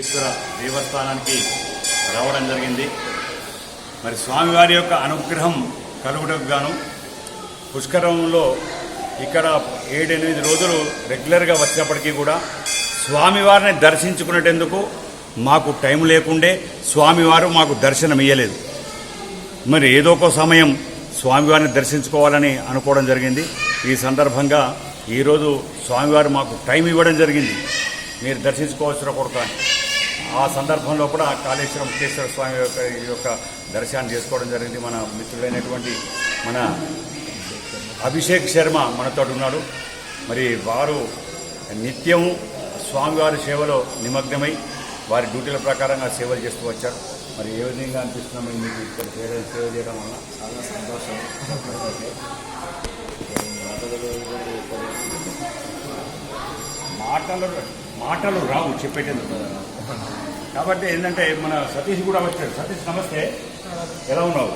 వెంకటేశ్వర దేవస్థానానికి రావడం జరిగింది. మరి స్వామివారి యొక్క అనుగ్రహం కలుగుటకు గాను పుష్కరంలో ఇక్కడ ఏడెనిమిది రోజులు రెగ్యులర్గా వచ్చినప్పటికీ కూడా స్వామివారిని దర్శించుకునేటందుకు మాకు టైం లేకుండే స్వామివారు మాకు దర్శనం ఇయ్యలేదు. మరి ఏదో ఒక సమయం స్వామివారిని దర్శించుకోవాలని అనుకోవడం జరిగింది. ఈ సందర్భంగా ఈరోజు స్వామివారు మాకు టైం ఇవ్వడం జరిగింది. మీరు దర్శించుకోవాల్సిన కొడుకు అని ఆ సందర్భంలో కూడా కాళేశ్వరం ముక్తేశ్వర స్వామి యొక్క ఈ యొక్క దర్శనాన్ని చేసుకోవడం జరిగింది. మన మిత్రుడైనటువంటి మన అభిషేక్ శర్మ మనతో ఉన్నాడు. మరి వారు నిత్యం స్వామివారి సేవలో నిమగ్నమై వారి డ్యూటీల ప్రకారంగా సేవలు చేస్తూ వచ్చారు. మరి ఏ విధంగా అనిపిస్తున్నామో మీకు ఇక్కడ సేవ సేవ చేయడం వల్ల? చాలా సంతోషం. మాటలు మాటలు రావు చెప్పేటందుకు. కాబట్టి ఏంటంటే మన సతీష్ కూడా వచ్చాడు. సతీష్ నమస్తే. ఎలా ఉన్నావు?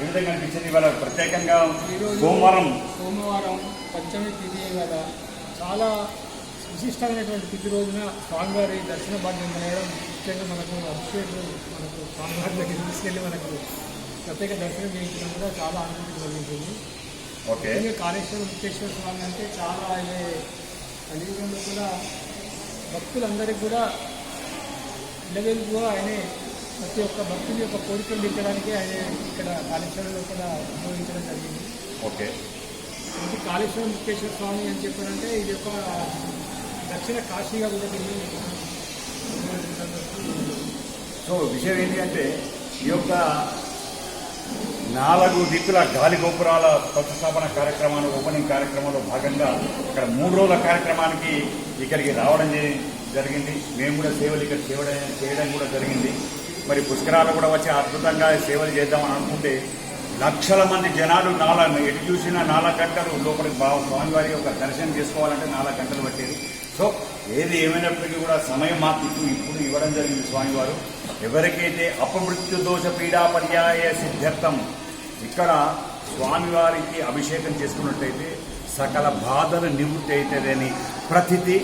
ఏ విధంగా అనిపించింది ఇవాళ? ప్రత్యేకంగా సోమవారం. సోమవారం పంచమి తిథి కదా. చాలా విశిష్టమైనటువంటి తిథి రోజున స్వామివారి దర్శన భాగ్యం అనేయడం ముఖ్యంగా మనకు అభిషేకం మనకు స్వామివారి దగ్గర తీసుకెళ్ళి మనకు ప్రత్యేక దర్శనం చేయించడం కూడా చాలా అనుభూతి కలిగించింది. ఓకే. కాళేశ్వర ముక్తేశ్వర స్వామి అంటే చాలా ఆయన కలియుగంలో కూడా భక్తులందరికీ కూడా ఇళ్ళవెలుగుగా ఆయనే ప్రతి ఒక్క భక్తుని యొక్క కోరికలు తీర్చడానికి ఆయన ఇక్కడ కాళేశ్వరంలో కూడా ఉపయోగించడం జరిగింది. ఓకే. ఇది కాళేశ్వరం ముక్తేశ్వర స్వామి అని చెప్పారంటే ఇది ఒక దక్షిణ కాశీగా కూడా దీన్ని సో విషయం ఏంటి అంటే ఈ యొక్క నాలుగు దిక్కుల గాలి గోపురాల ప్రతిష్టాపన కార్యక్రమాలు ఓపెనింగ్ కార్యక్రమంలో భాగంగా ఇక్కడ మూడు రోజుల కార్యక్రమానికి ఇక్కడికి రావడం జరిగింది. మేము కూడా సేవలు ఇక్కడ చేయడం చేయడం కూడా జరిగింది. మరి పుష్కరాలు కూడా వచ్చి అద్భుతంగా సేవలు చేద్దామని అనుకుంటే లక్షల మంది జనాలు నాలా ఎటు చూసినా నాలుగు గంటలు లోపలికి బాగా స్వామివారి యొక్క దర్శనం చేసుకోవాలంటే నాలుగు గంటలు పట్టేది. సో ఏది ఏమైనప్పటికీ కూడా సమయం మాకు ఇప్పుడు ఇప్పుడు ఇవ్వడం జరిగింది స్వామివారు. ఎవరికైతే అపమృత్యు దోష పీడా పర్యాయ సిద్ధార్థం ఇక్కడ స్వామివారికి అభిషేకం చేసుకున్నట్టయితే సకల బాధలు నివృత్తి అవుతుందని ప్రతిథి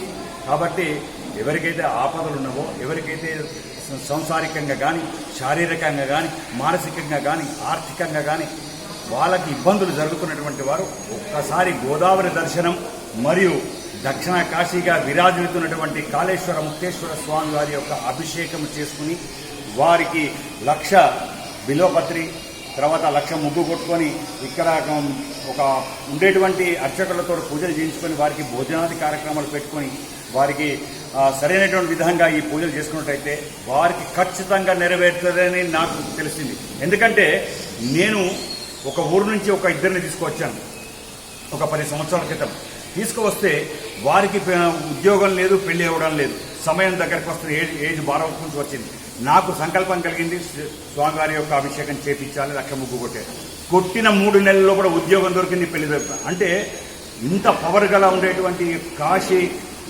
కాబట్టి ఎవరికైతే ఆపదలు ఉన్నావో ఎవరికైతే సంసారికంగా కానీ శారీరకంగా కానీ మానసికంగా కానీ ఆర్థికంగా కానీ వాళ్ళకి ఇబ్బందులు జరుగుతున్నటువంటి వారు ఒక్కసారి గోదావరి దర్శనం మరియు దక్షిణ కాశీగా విరాజిల్లుతున్నటువంటి కాళేశ్వర ముక్తేశ్వర స్వామి వారి యొక్క అభిషేకం చేసుకుని వారికి లక్ష బిలోపత్రి తర్వాత లక్ష ముగ్గు కొట్టుకొని ఇక్కడ ఒక ఉండేటువంటి అర్చకులతో పూజలు చేయించుకొని వారికి భోజనాది కార్యక్రమాలు పెట్టుకొని వారికి సరైనటువంటి విధంగా ఈ పూజలు చేసుకున్నట్టయితే వారికి ఖచ్చితంగా నెరవేరుతుందని నాకు తెలిసింది. ఎందుకంటే నేను ఒక ఊరు నుంచి ఒక ఇద్దరిని తీసుకువచ్చాను. ఒక పది సంవత్సరాల క్రితం. తీసుకువస్తే వారికి ఉద్యోగం లేదు పెళ్ళి అవ్వడం లేదు. సమయం దగ్గరకు వస్తుంది ఏజ్ ఏజ్ బారవ నుంచి వచ్చింది. నాకు సంకల్పం కలిగింది స్వామివారి యొక్క అభిషేకం చేపించాలి లక్ష ముగ్గు కొట్టే కొట్టిన మూడు నెలల్లో కూడా ఉద్యోగం దొరికింది పెళ్ళి దొరికింది అంటే ఇంత పవర్ గల ఉండేటువంటి కాశీ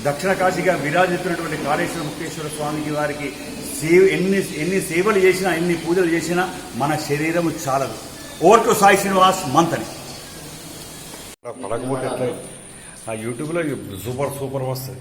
దక్షిణ కాశీగా విరాజిస్తున్నటువంటి కాళేశ్వర ముక్తేశ్వర స్వామికి వారికి సేవ ఎన్ని ఎన్ని సేవలు చేసినా ఎన్ని పూజలు చేసినా మన శరీరం చాలదు. Over to Sai Srinivas Mantani. పడకపోతే ఆ యూట్యూబ్లో సూపర్ సూపర్ వస్తుంది.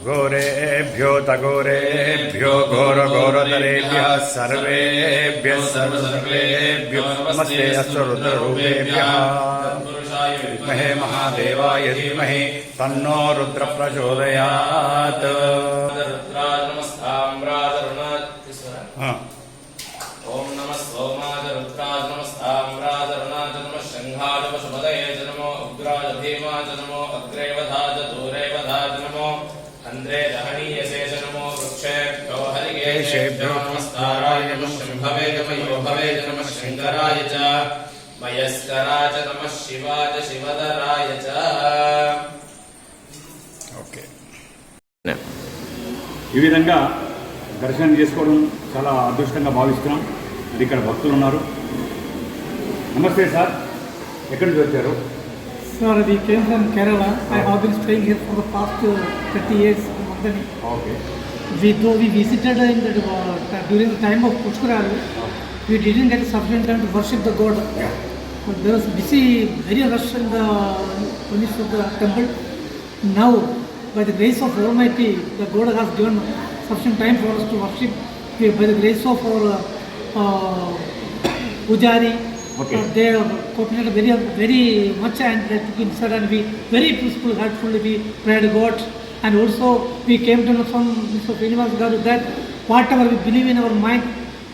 శ్రీమన్మహాదేవాయ నమః అఘోరేభ్యో తఘోరేభ్యో ఘోర ఘోరతరేభ్య సర్వేభ్య సర్వసర్వేభ్యో నమస్తే అస్తు రుద్రరూపేభ్య విద్మహే మహాదేవాయ ధీమహి తన్నో రుద్ర ప్రచోదయాత్ ఆ, ఓం నమ సోమాద రుద్రాజ నమస్తామ్రాజ రుణాజ నమ శంఘాజ పశుపదయే చ అంద్రే దహనీయసే చ శంభవే చ నమ శంకరాయ చ శివధరాయ చ ఓకే. ఈ విధంగా దర్శనం చేసుకోవడం చాలా అదృష్టంగా భావిస్తున్నాం. ఇక్కడ భక్తులు ఉన్నారు. నమస్తే సార్. ఎక్కడి నుంచి వచ్చారు? Sir, we came from Kerala. I have been staying here for the past uh, 30 years. Mandani. Okay We though we visited in the, uh, during the time of Pushkaralu, we didn't get sufficient time to worship the god. But there was busy, very rush in the finish of the temple. Now, by the grace of Almighty, the God has given sufficient time for us to worship. We, by the grace of our uh, uh, Pujari, Okay. uh, they cooperated very, very much and they took inside and we very peaceful, heartfully we prayed God. And also we came to know from Mr. Srinivas Garu that whatever we believe in our mind,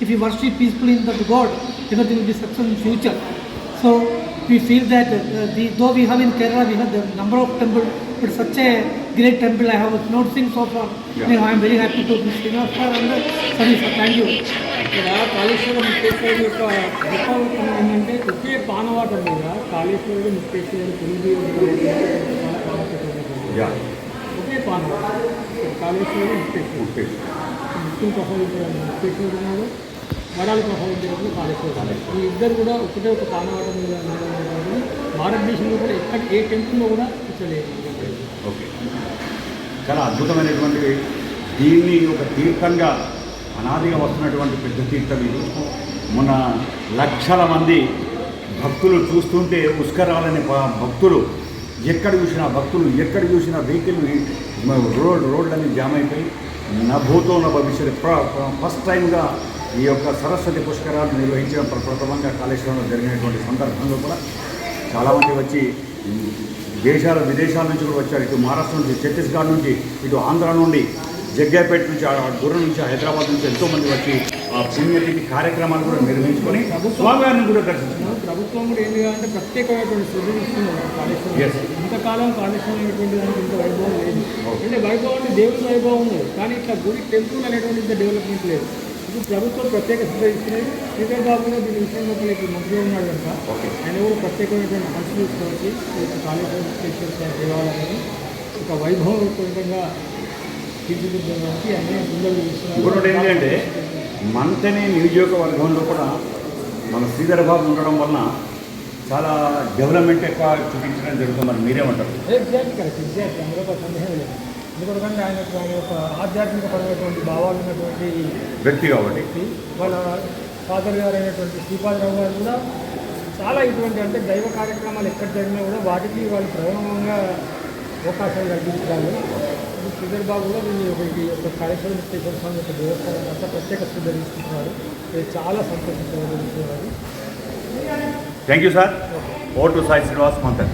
if we worship peacefully in that God, everything will be successful in future. So we feel that uh, the, though we have in Kerala, we have the number of temples, but such a great temple I have not seen so far. Yeah. I am very happy to be Srinivas and uh, thank you. ఇక్కడ కాళేశ్వరం ముక్తేశ్వరుడు యొక్క గొప్ప ఏంటంటే ఒకే పానవాటం మీద కాళేశ్వరుడు ముక్తేశ్వరుడు yeah okay పానవాటం కాళేశ్వరుడు ముక్తేశ్వరుడు ముక్తులు ప్రసాదించడం ముక్తేశ్వరుడు ఉన్నాడు వరాలు ప్రసాదించడం కాళేశ్వరుడు ఈ ఇద్దరు కూడా ఒకటే ఒక పానవాటం మీద భారతదేశంలో కూడా ఎక్కడ ఏ టెంపుల్లో కూడా ఇచ్చలేదు ఓకే చాలా అద్భుతమైనటువంటి దీన్ని ఒక తీర్థంగా అనాదిగా వస్తున్నటువంటి పెద్ద తీర్థం ఇది. మొన్న లక్షల మంది భక్తులు చూస్తుంటే పుష్కరాలని భక్తులు ఎక్కడ చూసినా భక్తులు ఎక్కడ చూసినా వెహికల్ రోడ్ రోడ్లన్నీ జామ్ అయిపోయి నా భూతంలో భవిష్యత్ భవిష్యత్తు. ప్ర- ఫస్ట్ టైంగా ఈ యొక్క సరస్వతి పుష్కరాలు నిర్వహించడం ప్ర- ప్రథమంగా కాళేశ్వరంలో జరిగినటువంటి సందర్భంలో కూడా చాలామంది వచ్చి దేశాల విదేశాల నుంచి కూడా వచ్చారు. ఇటు మహారాష్ట్ర నుంచి ఛత్తీస్గఢ్ నుంచి ఇటు ఆంధ్ర నుండి జగ్గాపేట నుంచి ఆ దూరం నుంచి హైదరాబాద్ నుంచి ఎంతోమంది వచ్చి ఆ పుణ్యతిథి కార్యక్రమాలు కూడా నిర్వహించుకొని స్వామివారిని కూడా దర్శించుకున్నారు ప్రభుత్వం కూడా ఏంటి అంటే ప్రత్యేకమైనటువంటి శ్రద్ధ ఇస్తున్నారు Yes. ఇంతకాలం కాళేశ్వరం అనేటువంటి దానికి ఇంత వైభవం లేదు. అంటే వైభవం అంటే దేవుడి వైభవం ఉంది కానీ ఇట్లా గుడి టెంపుల్ అనేటువంటి ఇంత డెవలప్మెంట్ లేదు ఇప్పుడు ప్రభుత్వం ప్రత్యేక శ్రద్ధ ఇస్తున్నది శ్రీధర్ బాబు కూడా దీని విషయంలో ఇప్పుడు మంత్రిగా ఉన్నాడు కనుక. ఆయన కూడా ప్రత్యేకమైనటువంటి ఫండ్స్ తీసుకొచ్చి కాళేశ్వరం స్టేషన్ దేవాలయాన్ని ఒక వైభవపూరితంగా ఇంకొకటి ఏంటంటే మంతని నియోజకవర్గంలో కూడా మన శ్రీధర్ బాబు ఉండడం వలన చాలా డెవలప్మెంట్ ఎక్కువ చూపించడం జరుగుతుంది. మరి మీరేమంటారు? ఎందుకంటే ఆయన ఆయన యొక్క ఆధ్యాత్మిక పరమైనటువంటి భావాలు ఉన్నటువంటి వ్యక్తి కాబట్టి. వాళ్ళ ఫాదర్ గారు అయినటువంటి శ్రీపాదరావు గారు కూడా చాలా ఇటువంటి అంటే దైవ కార్యక్రమాలు ఎక్కడ జరిగినా కూడా వాటికి వాళ్ళు ప్రథమంగా అవకాశాలు కల్పించడాలు ఇప్పుడు శ్రీధర్ బాబు కూడా దీన్ని ఒకటి ఒక కార్యక్రమం స్టేషన్ స్వామి యొక్క దేవస్థానం అంతా ప్రత్యేక శ్రద్ధ తీసుకుంటున్నారు. ఇది చాలా సంతోషించారు థ్యాంక్ యూ సార్ ఓ టు సాయి శ్రీనివాస్ మంతన్